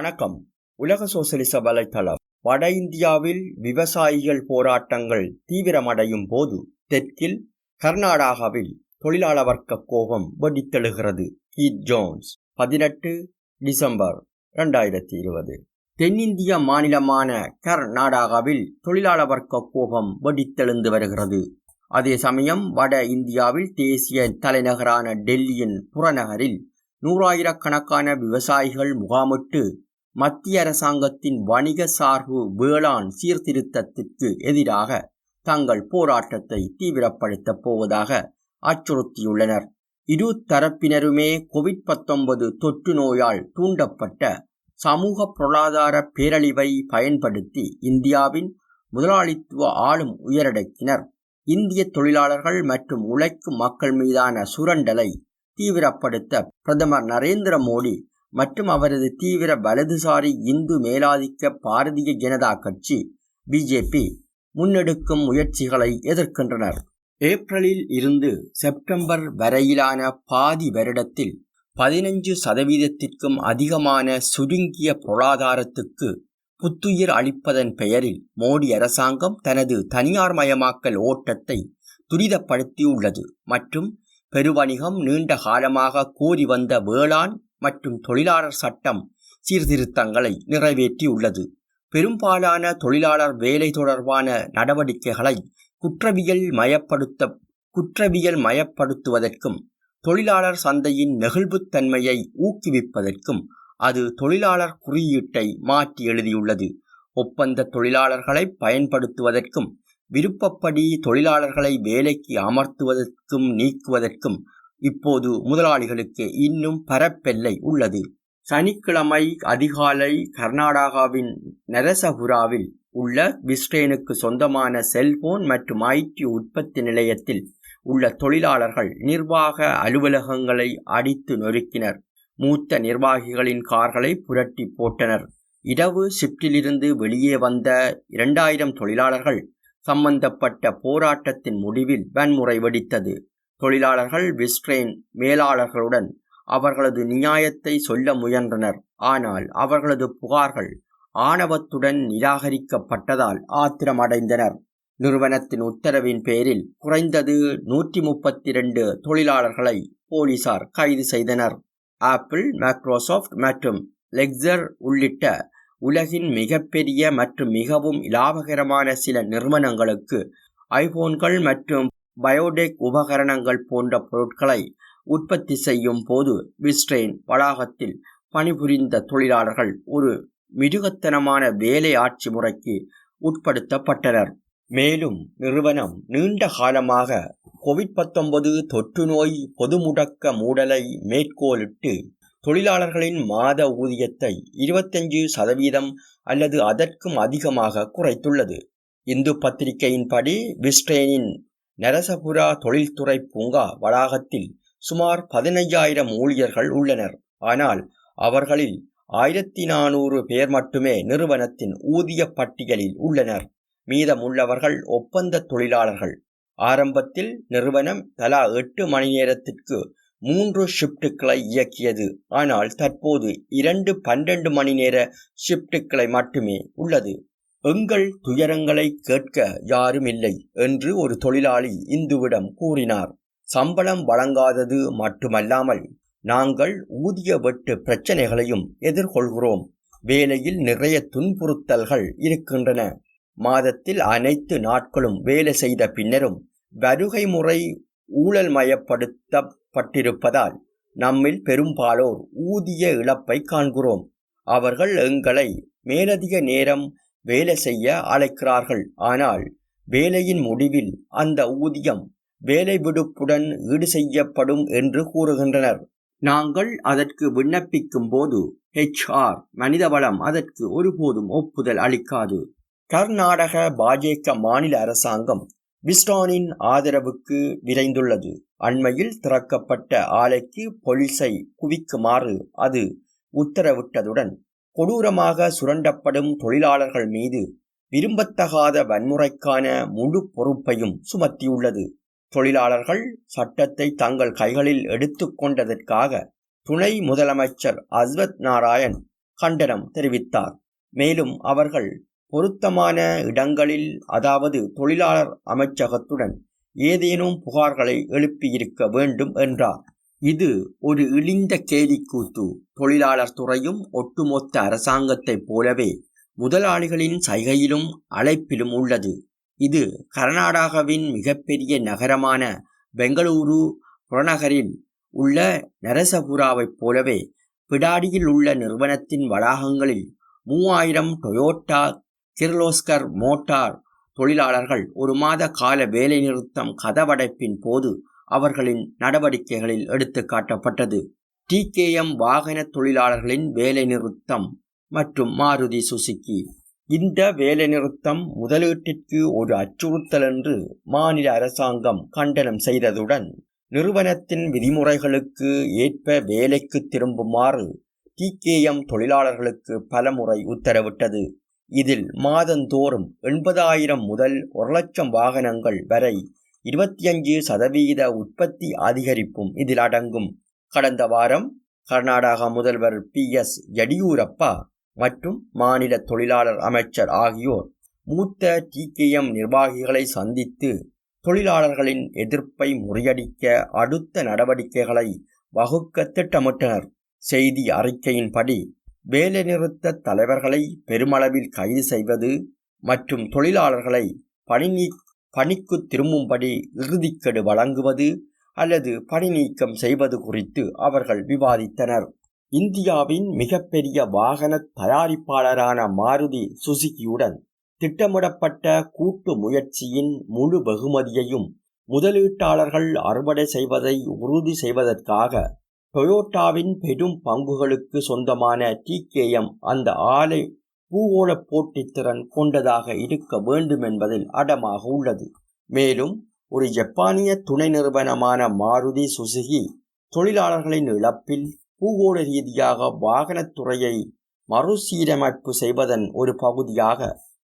வணக்கம். உலக சோசலிச வலைத்தளம். வட இந்தியாவில் விவசாயிகள் போராட்டங்கள் தீவிரமடையும் போது தெற்கில் கர்நாடகாவில் தொழிலாள வர்க்க கோபம் வெடித்தெழுகிறது. கீத் ஜோன்ஸ் பதினெட்டு டிசம்பர் இரண்டாயிரத்தி இருபது தென்னிந்திய மாநிலமான கர்நாடகாவில் தொழிலாள வர்க்க கோபம் வெடித்தெழுந்து வருகிறது. அதே சமயம் வட இந்தியாவில் தேசிய தலைநகரான டெல்லியின் புறநகரில் நூறாயிரக்கணக்கான விவசாயிகள் முகாமிட்டு மத்திய அரசாங்கத்தின் வணிக சார்பு வேளாண் சீர்திருத்தத்திற்கு எதிராக தங்கள் போராட்டத்தை தீவிரப்படுத்தப் போவதாக அச்சுறுத்தியுள்ளனர். இரு தரப்பினருமே கோவிட் பத்தொன்பது தொற்று நோயால் தூண்டப்பட்ட சமூக பொருளாதார பேரழிவை பயன்படுத்தி இந்தியாவின் முதலாளித்துவ ஆளும் உயரடக்கினர். இந்திய தொழிலாளர்கள் மற்றும் உழைக்கும் மக்கள் மீதான சுரண்டலை தீவிரப்படுத்த பிரதமர் நரேந்திர மோடி மற்றும் அவரது தீவிர வலதுசாரி இந்து மேலாதிக்க பாரதிய ஜனதா கட்சி பிஜேபி முன்னெடுக்கும் முயற்சிகளை எதிர்க்கின்றனர். ஏப்ரலில் இருந்து செப்டம்பர் வரையிலான பாதி வருடத்தில் பதினஞ்சு சதவீதத்திற்கும் அதிகமான சுருங்கிய பொருளாதாரத்துக்கு புத்துயிர் அளிப்பதன் பெயரில் மோடி அரசாங்கம் தனது தனியார்மயமாக்கல் ஓட்டத்தை துரிதப்படுத்தியுள்ளது மற்றும் பெருவணிகம் நீண்ட காலமாக கோரி வந்த வேளாண் மற்றும் தொழிலாளர் சட்டம் சீர்திருத்தங்களை நிறைவேற்றியுள்ளது. பெரும்பாலான தொழிலாளர் வேலை தொடர்பான நடவடிக்கைகளை குற்றவியல் மயப்படுத்த குற்றவியல் மயப்படுத்துவதற்கும் தொழிலாளர் சந்தையின் நெகிழ்வுத்தன்மையை ஊக்குவிப்பதற்கும் அது தொழிலாளர் குறியீட்டை மாற்றி எழுதியுள்ளது. ஒப்பந்த தொழிலாளர்களை பயன்படுத்துவதற்கும் விருப்பப்படி தொழிலாளர்களை வேலைக்கு அமர்த்துவதற்கும் நீக்குவதற்கும் இப்போது முதலாளிகளுக்கு இன்னும் பரப்பெல்லை உள்ளது. சனிக்கிழமை அதிகாலை கர்நாடகாவின் நரசபுராவில் உள்ள விஸ்டேனுக்கு சொந்தமான செல்போன் மற்றும் ஐடி உற்பத்தி நிலையத்தில் உள்ள தொழிலாளர்கள் நிர்வாக அலுவலகங்களை அடித்து நொறுக்கினர். மூத்த நிர்வாகிகளின் கார்களை புரட்டி போட்டனர். இரவு ஷிப்டிலிருந்து வெளியே வந்த இரண்டாயிரம் தொழிலாளர்கள் சம்பந்தப்பட்ட போராட்டத்தின் முடிவில் வன்முறை வெடித்தது. தொழிலாளர்கள் விஸ்ட்ரெயின் மேலாளர்களுடன் அவர்களது நியாயத்தை சொல்ல முயன்றனர். ஆனால் அவர்களது புகார்கள் ஆணவத்துடன் நிராகரிக்கப்பட்டதால் ஆத்திரமடைந்தனர். நிறுவனத்தின் உத்தரவின் பேரில் குறைந்தது நூற்றி முப்பத்தி இரண்டு தொழிலாளர்களை போலீசார் கைது செய்தனர். ஆப்பிள் மைக்ரோசாஃப்ட் மற்றும் லெக்சர் உள்ளிட்ட உலகின் மிகப்பெரிய மற்றும் மிகவும் லாபகரமான சில நிறுவனங்களுக்கு ஐபோன்கள் மற்றும் பயோடெக் உபகரணங்கள் போன்ற பொருட்களை உற்பத்தி செய்யும் போது விஸ்ட்ரெயின் வளாகத்தில் பணிபுரிந்த தொழிலாளர்கள் ஒரு மிருகத்தனமான வேலை ஆட்சி முறைக்கு உட்படுத்தப்பட்டனர். மேலும் நிறுவனம் நீண்ட காலமாக கோவிட் பத்தொன்பது தொற்று நோய் பொது முடக்க மூடலை மேற்கோளிட்டு தொழிலாளர்களின் மாத ஊதியத்தை இருபத்தஞ்சு சதவீதம் அல்லது அதற்கும் அதிகமாக குறைத்துள்ளது. இந்து பத்திரிகையின்படி விஸ்ட்ரெயினின் நரசபுரா தொழில்துறை பூங்கா வளாகத்தில் சுமார் பதினைஞ்சாயிரம் ஊழியர்கள் உள்ளனர். ஆனால் அவர்களில் ஆயிரத்தி நானூறு பேர் மட்டுமே நிறுவனத்தின் ஊதிய பட்டியலில் உள்ளனர். மீதமுள்ளவர்கள் ஒப்பந்த தொழிலாளர்கள். ஆரம்பத்தில் நிறுவனம் தலா எட்டு மணி நேரத்திற்கு மூன்று ஷிப்டுகளை இயக்கியது. ஆனால் தற்போது இரண்டு பன்னெண்டு மணி நேர ஷிப்டுகளை மட்டுமே உள்ளது. எங்கள் துயரங்களை கேட்க யாரும் இல்லை என்று ஒரு தொழிலாளி இந்துவிடம் கூறினார். சம்பளம் வழங்காதது மட்டுமல்லாமல் நாங்கள் ஊதிய வெட்டு பிரச்சனைகளையும் எதிர்கொள்கிறோம். வேலையில் நிறைய துன்புறுத்தல்கள் இருக்கின்றன. மாதத்தில் அனைத்து நாட்களும் வேலை செய்த பின்னரும் வருகை முறை ஊழல்மயப்படுத்தப்பட்டிருப்பதால் நம்மில் பெரும்பாலோர் ஊதிய இழப்பை காண்கிறோம். அவர்கள் எங்களை மேலதிக நேரம் வேலை செய்ய அழைக்கிறார்கள். ஆனால் வேலையின் முடிவில் அந்த ஊதியம் வேலை விடுப்புடன் ஈடு செய்யப்படும் என்று கூறுகின்றனர். நாங்கள் அதற்கு விண்ணப்பிக்கும் போது ஹெச்ஆர் மனிதவளம் அதற்கு ஒருபோதும் ஒப்புதல் அளிக்காது. கர்நாடக பாஜக மாநில அரசாங்கம் விஸ்டானின் ஆதரவுக்கு விரைந்துள்ளது. அண்மையில் திறக்கப்பட்ட ஆலைக்கு பொலிசை குவிக்குமாறு அது உத்தரவிட்டதுடன் கொடூரமாக சுரண்டப்படும் தொழிலாளர்கள் மீது விரும்பத்தகாத வன்முறைக்கான முழு பொறுப்பையும் சுமத்தியுள்ளது. தொழிலாளர்கள் சட்டத்தை தங்கள் கைகளில் எடுத்துக்கொண்டதற்காக துணை முதலமைச்சர் அஸ்வத் நாராயண் கண்டனம் தெரிவித்தார். மேலும் அவர்கள் பொருத்தமான இடங்களில் அதாவது தொழிலாளர் அமைச்சகத்துடன் ஏதேனும் புகார்களை எழுப்பியிருக்க வேண்டும் என்றார். இது ஒரு இழிந்த கேலிக்கூத்து. தொழிலாளர் துறையும் ஒட்டுமொத்த அரசாங்கத்தைப் போலவே முதலாளிகளின் சைகையிலும் அழைப்பிலும் உள்ளது. இது கர்நாடகாவின் மிகப்பெரிய நகரமான பெங்களூரு புறநகரில் உள்ள நரசபுராவைப் போலவே பிடாடியில் உள்ள நிறுவனத்தின் வளாகங்களில் மூவாயிரம் டொயோட்டா கிர்லோஸ்கர் மோட்டார் தொழிலாளர்கள் ஒரு மாத கால வேலைநிறுத்தம் கதவடைப்பின் போது அவர்களின் நடவடிக்கைகளில் எடுத்து காட்டப்பட்டது. டிகேஎம் வாகன தொழிலாளர்களின் வேலைநிறுத்தம் மற்றும் மாருதி சுசுகி. இந்த வேலைநிறுத்தம் முதலீட்டிற்கு ஒரு அச்சுறுத்தல் என்று மாநில அரசாங்கம் கண்டனம் செய்ததுடன் நிறுவனத்தின் விதிமுறைகளுக்கு ஏற்ப வேலைக்கு திரும்புமாறு டிகேஎம் தொழிலாளர்களுக்கு பலமுறை உத்தரவிட்டது. இதில் மாதந்தோறும் எண்பதாயிரம் முதல் ஒரு லட்சம் வாகனங்கள் வரை இருபத்தி அஞ்சு சதவீத உற்பத்தி அதிகரிப்பும் இதில் அடங்கும். கடந்த வாரம் கர்நாடக முதல்வர் பி எஸ் எடியூரப்பா மற்றும் மாநில தொழிலாளர் அமைச்சர் ஆகியோர் மூத்த டிகேஎம் நிர்வாகிகளை சந்தித்து தொழிலாளர்களின் எதிர்ப்பை முறியடிக்க அடுத்த நடவடிக்கைகளை வகுக்க திட்டமிட்டனர். செய்தி அறிக்கையின்படி வேலைநிறுத்த தலைவர்களை பெருமளவில் கைது செய்வது மற்றும் தொழிலாளர்களை பணி பணிக்கு திரும்பும்படி இறுதிக்கெடு வழங்குவது அல்லது பணி நீக்கம் செய்வது குறித்து அவர்கள் விவாதித்தனர். இந்தியாவின் மிகப்பெரிய வாகன தயாரிப்பாளரான மாருதி சுசுகியுடன் திட்டமிடப்பட்ட கூட்டு முயற்சியின் முழு வெகுமதியையும் முதலீட்டாளர்கள் அறுவடை செய்வதை உறுதி செய்வதற்காக டொயோட்டாவின் பெரும் பங்குகளுக்கு சொந்தமான டிகேஎம் அந்த ஆலை பூகோள போட்டித்திறன் கொண்டதாக இருக்க வேண்டும் என்பதில் அடமாக உள்ளது. மேலும் ஒரு ஜப்பானிய துணை நிறுவனமான மாருதி சுசுகி தொழிலாளர்களின் இழப்பில் பூகோள ரீதியாக வாகனத்துறையை மறுசீரமைப்பு செய்வதன் ஒரு பகுதியாக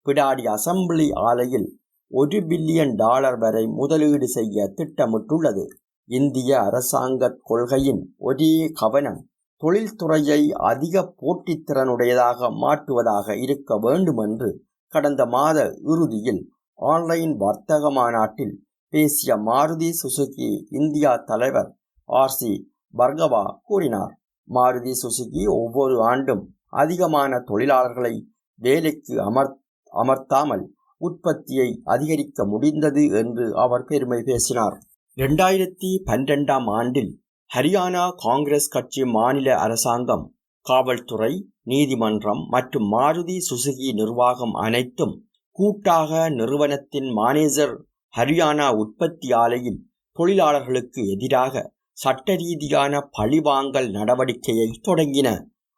பிடாடி அசம்பிளி ஆலையில் ஒரு பில்லியன் டாலர் வரை முதலீடு செய்ய திட்டமிட்டுள்ளது. இந்திய அரசாங்க கொள்கையின் ஒரே கவனம் தொழில்துறையை அதிக போட்டித்திறனுடையதாக மாற்றுவதாக இருக்க வேண்டுமென்று கடந்த மாத இறுதியில் ஆன்லைன் வர்த்தக மாநாட்டில் பேசிய மாருதி சுசுகி இந்தியா தலைவர் ஆர் சி பர்கவா கூறினார். மாருதி சுசுகி ஒவ்வொரு ஆண்டும் அதிகமான தொழிலாளர்களை வேலைக்கு அமர் அமர்த்தாமல் உற்பத்தியை அதிகரிக்க முடிந்தது என்று அவர் பெருமை பேசினார். இரண்டாயிரத்தி பன்னிரெண்டாம் ஆண்டில் ஹரியானா காங்கிரஸ் கட்சி மாநில அரசாங்கம் காவல்துறை நீதிமன்றம் மற்றும் மாருதி சுசுகி நிர்வாகம் அனைத்தும் கூட்டாக நிறுவனத்தின் மானேஜர் ஹரியானா உற்பத்தி ஆலையில் தொழிலாளர்களுக்கு எதிராக சட்ட ரீதியான பழிவாங்கல் நடவடிக்கையை தொடங்கின.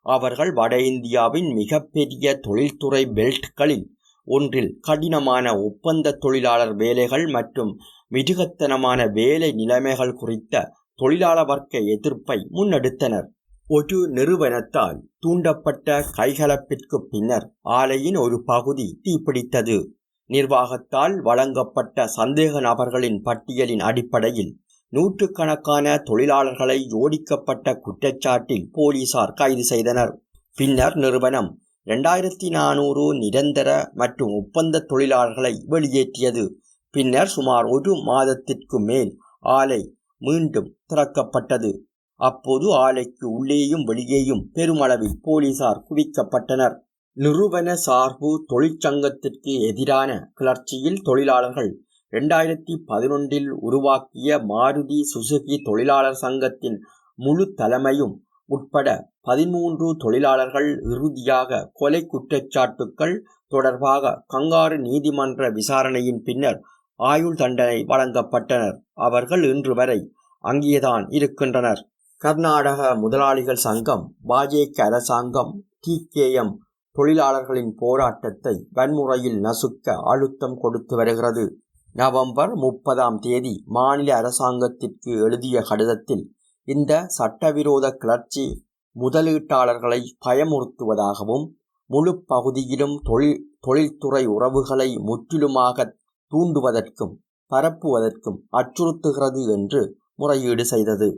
அவர்கள் வட இந்தியாவின் மிகப்பெரிய தொழில்துறை பெல்ட்களில் ஒன்றில் கடினமான ஒப்பந்த தொழிலாளர் வேலைகள் மற்றும் மிருகத்தனமான வேலை நிலைமைகள் குறித்த தொழிலாள வர்க்க எதிர்ப்பை முன்னெடுத்தனர். ஒரு நிறுவனத்தால் தூண்டப்பட்ட கைகலப்பிற்கு பின்னர் ஆலையின் ஒரு பகுதி தீப்பிடித்தது. நிர்வாகத்தால் வழங்கப்பட்ட சந்தேக நபர்களின் பட்டியலின் அடிப்படையில் நூற்றுக்கணக்கான தொழிலாளர்களை ஜோடிக்கப்பட்ட குற்றச்சாட்டில் போலீசார் கைது செய்தனர். பின்னர் நிறுவனம் இரண்டாயிரத்தி நானூறு நிரந்தர மற்றும் ஒப்பந்த தொழிலாளர்களை வெளியேற்றியது. பின்னர் சுமார் ஒரு மாதத்திற்கு மேல் ஆலை மீண்டும் திறக்கப்பட்டது. அப்போது ஆலைக்கு உள்ளேயும் வெளியேயும் பெருமளவில் போலீசார் குவிக்கப்பட்டனர். நிறுவன சார்பு தொழிற்சங்கத்திற்கு எதிரான கிளர்ச்சியில் தொழிலாளர்கள் இரண்டாயிரத்தி பதினொன்றில் உருவாக்கிய மாருதி சுசுகி தொழிலாளர் சங்கத்தின் முழு தலைமையும் உட்பட பதிமூன்று தொழிலாளர்கள் இறுதியாக கொலை குற்றச்சாட்டுக்கள் தொடர்பாக கங்காரு நீதிமன்ற விசாரணையின் பின்னர் ஆயுள் தண்டனை வழங்கப்பட்டனர். அவர்கள் இன்று வரை அங்கேதான் இருக்கின்றனர். கர்நாடக முதலாளிகள் சங்கம் பாஜக அரசாங்கம் டிகேஎம் தொழிலாளர்களின் போராட்டத்தை வன்முறையில் நசுக்க அழுத்தம் கொடுத்து வருகிறது. நவம்பர் முப்பதாம் தேதி மாநில அரசாங்கத்திற்கு எழுதிய கடிதத்தில் இந்த சட்டவிரோத கிளர்ச்சி முதலீட்டாளர்களை பயமுறுத்துவதாகவும் முழு பகுதியிலும் தொழில் தொழில்துறை உறவுகளை முற்றிலுமாக தூண்டுவதற்கும் பரப்புவதற்கும் அச்சுறுத்துகிறது என்று முறையீடு செய்தது.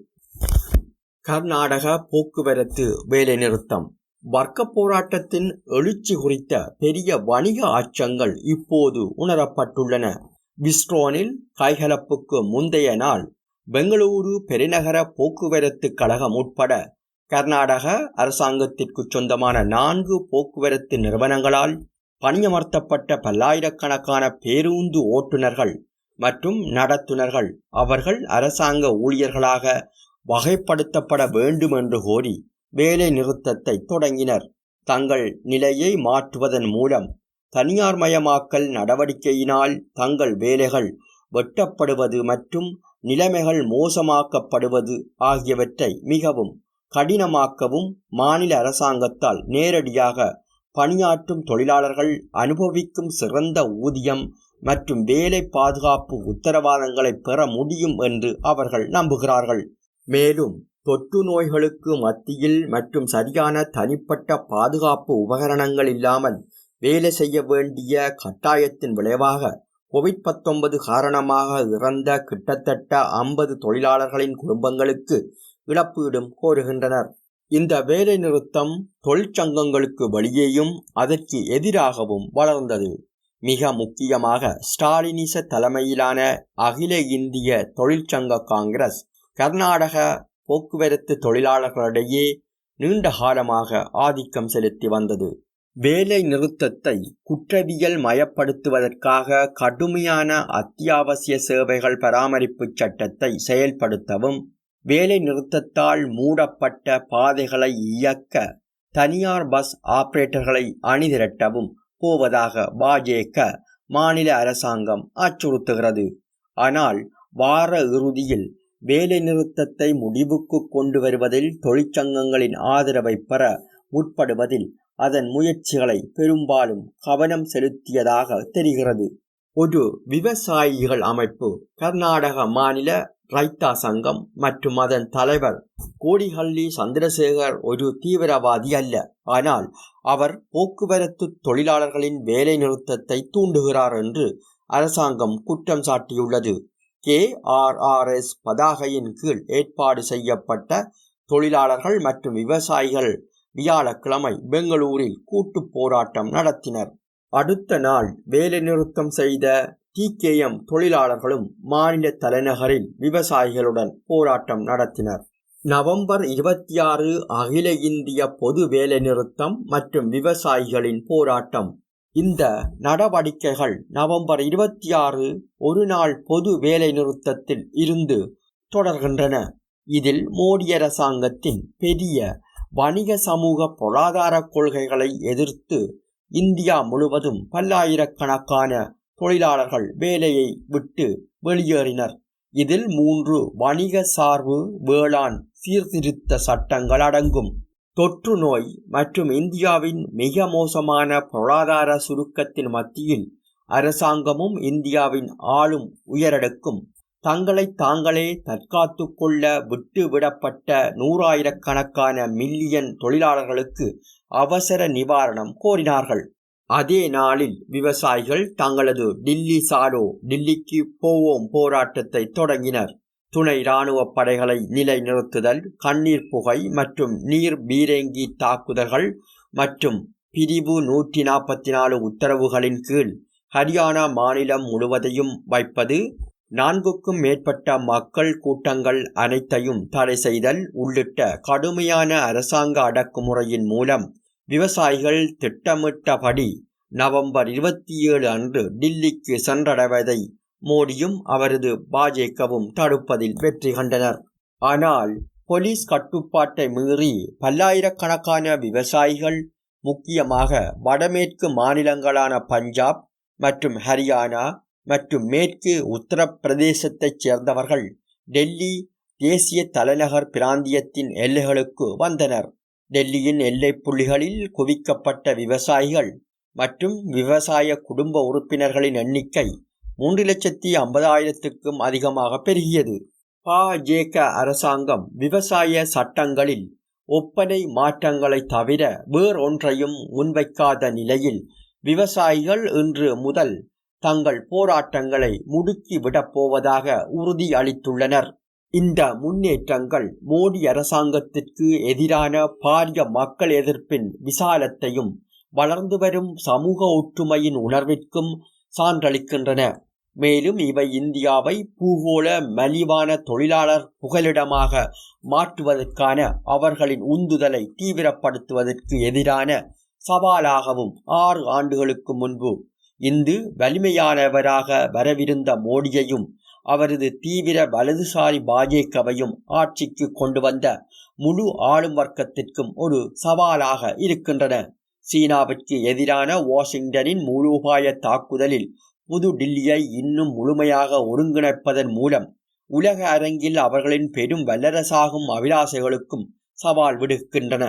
கர்நாடக போக்குவரத்து வேலைநிறுத்தம். வர்க்க போராட்டத்தின் எழுச்சி குறித்த பெரிய வணிக அச்சங்கள் இப்போது உணரப்பட்டுள்ளன. விஸ்ட்ரோனில் கைகலப்புக்கு முந்தைய நாள் பெங்களூரு பெருநகர போக்குவரத்து கழகம் உட்பட கர்நாடக அரசாங்கத்திற்கு சொந்தமான நான்கு போக்குவரத்து நிறுவனங்களால் பணியமர்த்தப்பட்ட பல்லாயிரக்கணக்கான பேருந்து ஓட்டுநர்கள் மற்றும் நடத்துனர்கள் அவர்கள் அரசாங்க ஊழியர்களாக வகைப்படுத்தப்பட வேண்டும் என்று கோரி வேலை நிறுத்தத்தை தொடங்கினர். தங்கள் நிலையை மாற்றுவதன் மூலம் தனியார்மயமாக்கல் நடவடிக்கையினால் தங்கள் வேலைகள் வெட்டப்படுவது மற்றும் நிலைமைகள் மோசமாக்கப்படுவது ஆகியவற்றை மிகவும் கடினமாக்கவும் மாநில அரசாங்கத்தால் நேரடியாக பணியாற்றும் தொழிலாளர்கள் அனுபவிக்கும் சிறந்த ஊதியம் மற்றும் வேலை பாதுகாப்பு உத்தரவாதங்களை பெற முடியும் என்று அவர்கள் நம்புகிறார்கள். மேலும் தொற்று நோய்களுக்கு மத்தியில் மற்றும் சரியான தனிப்பட்ட பாதுகாப்பு உபகரணங்கள் இல்லாமல் வேலை செய்ய வேண்டிய கட்டாயத்தின் விளைவாக கோவிட் பத்தொன்பது காரணமாக இறந்த கிட்டத்தட்ட ஐம்பது தொழிலாளர்களின் குடும்பங்களுக்கு இழப்பீடும் கோருகின்றனர். இந்த வேலை நிறுத்தம் தொழிற்சங்கங்களுக்கு வழியேயும் அதற்கு எதிராகவும் வளர்ந்தது. மிக முக்கியமாக ஸ்டாலினிச தலைமையிலான அகில இந்திய தொழிற்சங்க காங்கிரஸ் கர்நாடக போக்குவரத்து தொழிலாளர்களிடையே நீண்ட காலமாக ஆதிக்கம் செலுத்தி வந்தது. வேலை நிறுத்தத்தை குற்றவியல் மயப்படுத்துவதற்காக கடுமையான அத்தியாவசிய சேவைகள் பராமரிப்பு சட்டத்தை செயல்படுத்தவும் வேலை நிறுத்தத்தால் மூடப்பட்ட பாதைகளை இயக்க தனியார் பஸ் ஆபரேட்டர்களை அணிதிரட்டவும் போவதாக பாஜக மாநில அரசாங்கம் அச்சுறுத்துகிறது. ஆனால் வார இறுதியில் வேலை நிறுத்தத்தை முடிவுக்கு கொண்டு வருவதில் தொழிற்சங்கங்களின் ஆதரவை பெற முற்படுவதில் அதன் முயற்சிகளை பெரும்பாலும் கவனம் செலுத்தியதாக தெரிகிறது. ஒரு விவசாயிகள் அமைப்பு கர்நாடக மாநில ரைத்தா சங்கம் மற்றும் அதன் தலைவர் கோடிஹள்ளி சந்திரசேகர் ஒரு தீவிரவாதி அல்ல. ஆனால் அவர் போக்குவரத்து தொழிலாளர்களின் வேலை நிறுத்தத்தை தூண்டுகிறார் என்று அரசாங்கம் குற்றம் சாட்டியுள்ளது. கே ஆர் ஆர் எஸ் பதாகையின் கீழ் ஏற்பாடு செய்யப்பட்ட தொழிலாளர்கள் மற்றும் விவசாயிகள் வியாழக்கிழமை பெங்களூரில் கூட்டு போராட்டம் நடத்தினர். அடுத்த நாள் வேலைநிறுத்தம் செய்த டிகேஎம் தொழிலாளர்களும் மாநில தலைநகரில் விவசாயிகளுடன் போராட்டம் நடத்தினர். நவம்பர் இருபத்தி ஆறு அகில இந்திய பொது வேலைநிறுத்தம் மற்றும் விவசாயிகளின் போராட்டம். இந்த நடவடிக்கைகள் நவம்பர் இருபத்தி ஆறு ஒரு நாள் பொது வேலைநிறுத்தத்தில் இருந்து தொடர்கின்றன. இதில் மோடி அரசாங்கத்தின் பெரிய வணிக சமூக பொருளாதார கொள்கைகளை எதிர்த்து இந்தியா முழுவதும் பல்லாயிரக்கணக்கான தொழிலாளர்கள் வேலையை விட்டு வெளியேறினர். இதில் மூன்று வணிக சார்பு வேளாண் சீர்திருத்த சட்டங்கள் அடங்கும். தொற்று நோய் மற்றும் இந்தியாவின் மிக மோசமான பொருளாதார சுருக்கத்தின் மத்தியில் அரசாங்கமும் இந்தியாவின் ஆளும் உயரடுக்கும். தங்களை தாங்களே தற்காத்து கொள்ள விட்டு விடப்பட்ட நூறாயிரக்கணக்கான மில்லியன் தொழிலாளர்களுக்கு அவசர நிவாரணம் கோரினார்கள். அதே நாளில் விவசாயிகள் தங்களது டில்லி சாடோ டில்லிக்கு போவோம் போராட்டத்தை தொடங்கினர். துணை இராணுவ படைகளை நிலைநிறுத்துதல் கண்ணீர் புகை மற்றும் நீர் பீரங்கி தாக்குதல்கள் மற்றும் பிரிவு நூற்றி நாற்பத்தி நாலு உத்தரவுகளின் கீழ் ஹரியானா மாநிலம் முழுவதையும் வைப்பது நான்குக்கும் மேற்பட்ட மக்கள் கூட்டங்கள் அனைத்தையும் தடை செய்தல் உள்ளிட்ட கடுமையான அரசாங்க அடக்குமுறையின் மூலம் விவசாயிகள் திட்டமிட்டபடி நவம்பர் இருபத்தி ஏழு அன்று டில்லிக்கு சென்றடைவதை மோடியும் அவரது பாஜகவும் தடுப்பதில் வெற்றி கண்டனர். ஆனால் போலீஸ் கட்டுப்பாட்டை மீறி பல்லாயிரக்கணக்கான விவசாயிகள் முக்கியமாக வடமேற்கு மாநிலங்களான பஞ்சாப் மற்றும் ஹரியானா மற்றும் மேற்கு உத்தரப்பிரதேசத்தைச் சேர்ந்தவர்கள் டெல்லி தேசிய தலைநகர் பிராந்தியத்தின் எல்லைகளுக்கு வந்தனர். டெல்லியின் எல்லை புள்ளிகளில் குவிக்கப்பட்ட விவசாயிகள் மற்றும் விவசாய குடும்ப உறுப்பினர்களின் எண்ணிக்கை மூன்று லட்சத்தி ஐம்பதாயிரத்துக்கும் அதிகமாக பெருகியது. பாஜக அரசாங்கம் விவசாய சட்டங்களில் ஒப்பனை மாற்றங்களை தவிர வேறொன்றையும் முன்வைக்காத நிலையில் விவசாயிகள் இன்று முதல் தங்கள் போராட்டங்களை முடுக்கிவிடப் போவதாக உறுதியளித்துள்ளனர். இந்த முன்னேற்றங்கள் மோடி அரசாங்கத்திற்கு எதிரான பாரிய மக்கள் எதிர்ப்பின் விசாலத்தையும் வளர்ந்து வரும் சமூக ஒற்றுமையின் உணர்விற்கும் சான்றளிக்கின்றன. மேலும் இவை இந்தியாவை பூகோள மலிவான தொழிலாளர் புகலிடமாக மாற்றுவதற்கான அவர்களின் உந்துதலை தீவிரப்படுத்துவதற்கு எதிரான சவாலாகவும் ஆறு ஆண்டுகளுக்கு முன்பு இந்து வலிமையானவராக வரவிருந்த மோடியையும் அவரது தீவிர வலதுசாரி பாஜகவையும் ஆட்சிக்கு கொண்டு வந்த முழு ஆளும் வர்க்கத்திற்கும் ஒரு சவாலாக இருக்கின்றன. சீனாவிற்கு எதிரான வாஷிங்டனின் மூலோபாய தாக்குதலில் புது டில்லியை இன்னும் முழுமையாக ஒருங்கிணைப்பதன் மூலம் உலக அரங்கில் அவர்களின் பெரும் வல்லரசாகும் அபிலாசைகளுக்கும் சவால் விடுக்கின்றன.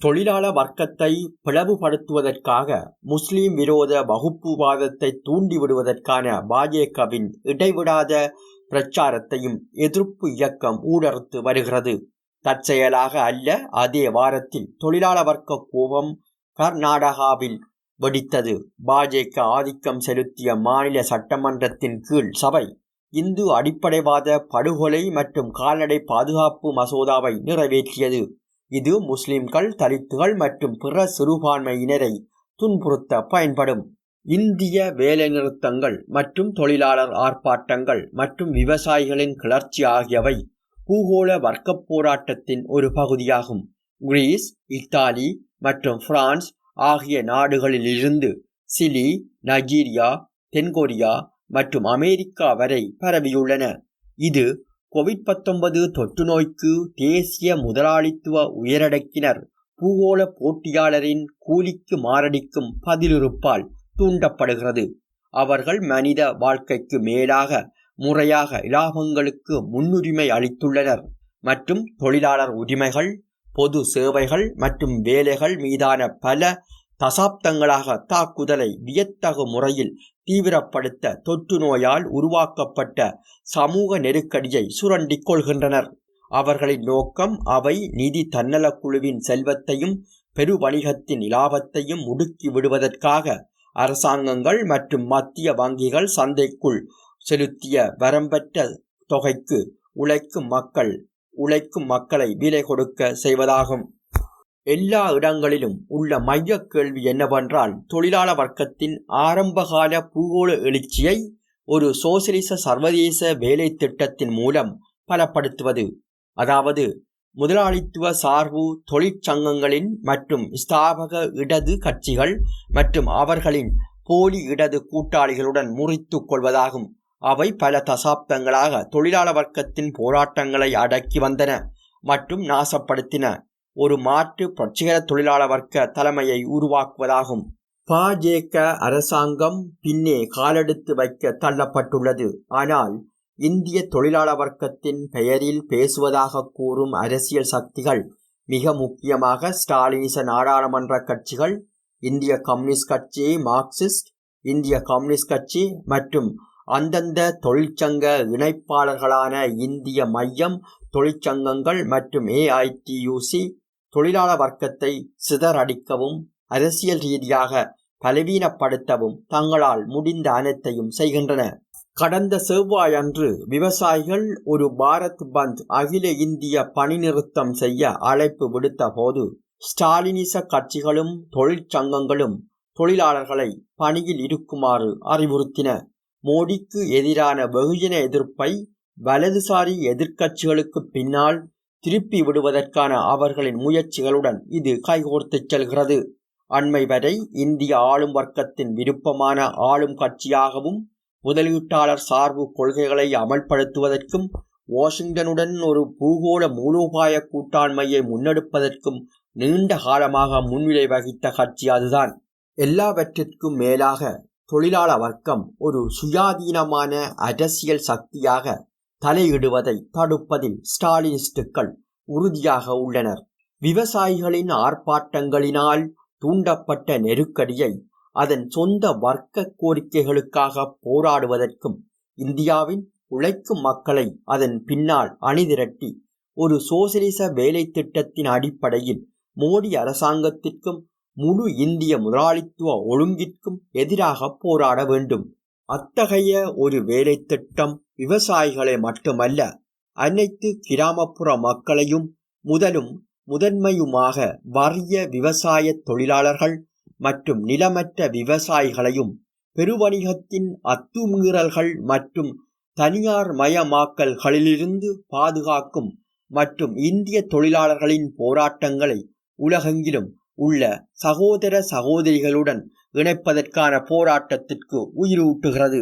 தொழிலாள வர்க்கத்தை பிளவுபடுத்துவதற்காக முஸ்லீம் விரோத வகுப்புவாதத்தை தூண்டிவிடுவதற்கான பாஜகவின் இடைவிடாத பிரச்சாரத்தையும் எதிர்ப்பு இயக்கம் ஊடறுத்து வருகிறது. தற்செயலாக அல்ல அதே வாரத்தில் தொழிலாள வர்க்க கோபம் கர்நாடகாவில் வெடித்தது. பாஜக ஆதிக்கம் செலுத்திய மாநில சட்டமன்றத்தின் கீழ் சபை இந்து அடிப்படைவாத படுகொலை மற்றும் கால்நடை பாதுகாப்பு மசோதாவை நிறைவேற்றியது. இது முஸ்லிம்கள் தலித்துகள் மற்றும் பிற சிறுபான்மையினரை துன்புறுத்த பயன்படும். இந்திய வேலைநிறுத்தங்கள் மற்றும் தொழிலாளர் ஆர்ப்பாட்டங்கள் மற்றும் விவசாயிகளின் கிளர்ச்சி ஆகியவை பூகோள வர்க்கப் போராட்டத்தின் ஒரு பகுதியாகும். கிரீஸ் இத்தாலி மற்றும் பிரான்ஸ் ஆகிய நாடுகளில் இருந்து சிலி நைஜீரியா தென்கொரியா மற்றும் அமெரிக்கா வரை பரவியுள்ளன. இது கோவிட் பத்தொன்பது தொற்று நோய்க்கு தேசிய முதலாளித்துவ உயரடக்கினர் பூகோள போட்டியாளரின் கூலிக்கு மாரடிக்கும் பதிலிருப்பால் தூண்டப்படுகிறது. அவர்கள் மனித வாழ்க்கைக்கு மேலாக முறையாக இலாபங்களுக்கு முன்னுரிமை அளித்துள்ளனர். மற்றும் தொழிலாளர் உரிமைகள் பொது சேவைகள் மற்றும் வேலைகள் மீதான பல தசாப்தங்களாக தாக்குதலை வியத்தகு முறையில் தீவிரப்படுத்த தொற்று நோயால் உருவாக்கப்பட்ட சமூக நெருக்கடியை சுரண்டிக் கொள்கின்றனர். அவர்களின் நோக்கம் அவை நிதி தன்னலக் குழுவின் செல்வத்தையும் பெரு வணிகத்தின் இலாபத்தையும் முடுக்கி விடுவதற்காக அரசாங்கங்கள் மற்றும் மத்திய வங்கிகள் சந்தைக்குள் செலுத்திய வரம்பற்ற தொகைக்கு உழைக்கும் மக்கள் உழைக்கும் மக்களை விலை கொடுக்க செய்வதாகும். எல்லா இடங்களிலும் உள்ள மைய கேள்வி என்னவென்றால் தொழிலாள வர்க்கத்தின் ஆரம்பகால பூகோள எழுச்சியை ஒரு சோசியலிச சர்வதேச வேலை திட்டத்தின் மூலம் பலப்படுத்துவது. அதாவது முதலாளித்துவ சார்பு தொழிற்சங்கங்களின் மற்றும் ஸ்தாபக இடது கட்சிகள் மற்றும் அவர்களின் போலி இடது கூட்டாளிகளுடன் முறித்துக் கொள்வதாகும். அவை பல தசாப்தங்களாக தொழிலாள வர்க்கத்தின் போராட்டங்களை அடக்கி வந்தன மற்றும் நாசப்படுத்தின. ஒரு மாற்று புரட்சிகர தொழிலாள வர்க்க தலைமையை உருவாக்குவதாகும். பாஜக அரசாங்கம் பின்னே காலெடுத்து வைக்க தள்ளப்பட்டுள்ளது. ஆனால் இந்திய தொழிலாள வர்க்கத்தின் பெயரில் பேசுவதாக கூறும் அரசியல் சக்திகள் மிக முக்கியமாக ஸ்டாலினிச நாடாளுமன்ற கட்சிகள் இந்திய கம்யூனிஸ்ட் கட்சி மார்க்சிஸ்ட் இந்திய கம்யூனிஸ்ட் கட்சி மற்றும் அந்தந்த தொழிற்சங்க இணைப்பாளர்களான இந்திய மையம் தொழிற்சங்கங்கள் மற்றும் ஏஐடியூசி தொழிலாள வர்க்கத்தை சிதறடிக்கவும் அரசியல் ரீதியாக பலவீனப்படுத்தவும் தங்களால் முடிந்த அனைத்தையும் செய்கின்றன. கடந்த செவ்வாய் அன்று விவசாயிகள் ஒரு பாரத் பந்த் அகில இந்திய பணி நிறுத்தம் செய்ய அழைப்பு விடுத்த போது ஸ்டாலினிச கட்சிகளும் தொழிற்சங்கங்களும் தொழிலாளர்களை பணியில் இருக்குமாறு அறிவுறுத்தின. மோடிக்கு எதிரான வெகுஜன எதிர்ப்பை வலதுசாரி எதிர்க்கட்சிகளுக்கு பின்னால் திருப்பி விடுவதற்கான அவர்களின் முயற்சிகளுடன் இது கைகோர்த்துச் செல்கிறது. அண்மை வரை இந்திய ஆளும் வர்க்கத்தின் விருப்பமான ஆளும் கட்சியாகவும் முதலீட்டாளர் சார்பு கொள்கைகளை அமல்படுத்துவதற்கும் வாஷிங்டனுடன் ஒரு பூகோள மூலோபாய கூட்டாண்மையை முன்னெடுப்பதற்கும் நீண்ட காலமாக முன்னிலை வகித்த கட்சி அதுதான். எல்லாவற்றிற்கும் மேலாக தொழிலாள வர்க்கம் ஒரு சுயாதீனமான அரசியல் சக்தியாக தலையிடுவதை தடுப்பதில் ஸ்டாலினிஸ்டுகள் உறுதியாக உள்ளனர். விவசாயிகளின் ஆர்ப்பாட்டங்களினால் தூண்டப்பட்ட நெருக்கடியை அதன் சொந்த வர்க்க கோரிக்கைகளுக்காக போராடுவதற்கும் இந்தியாவின் உழைக்கும் மக்களை அதன் பின்னால் அணிதிரட்டி ஒரு சோசியலிச வேலை திட்டத்தின் அடிப்படையில் மோடி அரசாங்கத்திற்கும் முழு இந்திய முதலாளித்துவ ஒழுங்கிற்கும் எதிராக போராட வேண்டும். அத்தகைய ஒரு வேலை திட்டம் விவசாயிகளை மட்டுமல்ல அனைத்து கிராமப்புற மக்களையும் முதலும் முதன்மையுமாக வறிய விவசாய தொழிலாளர்கள் மற்றும் நிலமற்ற விவசாயிகளையும் பெருவணிகத்தின் அத்துமீறல்கள் மற்றும் தனியார் மயமாக்கல்களிலிருந்து பாதுகாக்கும் மற்றும் இந்திய தொழிலாளர்களின் போராட்டங்களை உலகெங்கிலும் உள்ள சகோதர சகோதரிகளுடன் இணைப்பதற்கான போராட்டத்திற்கு உயிரூட்டுகிறது.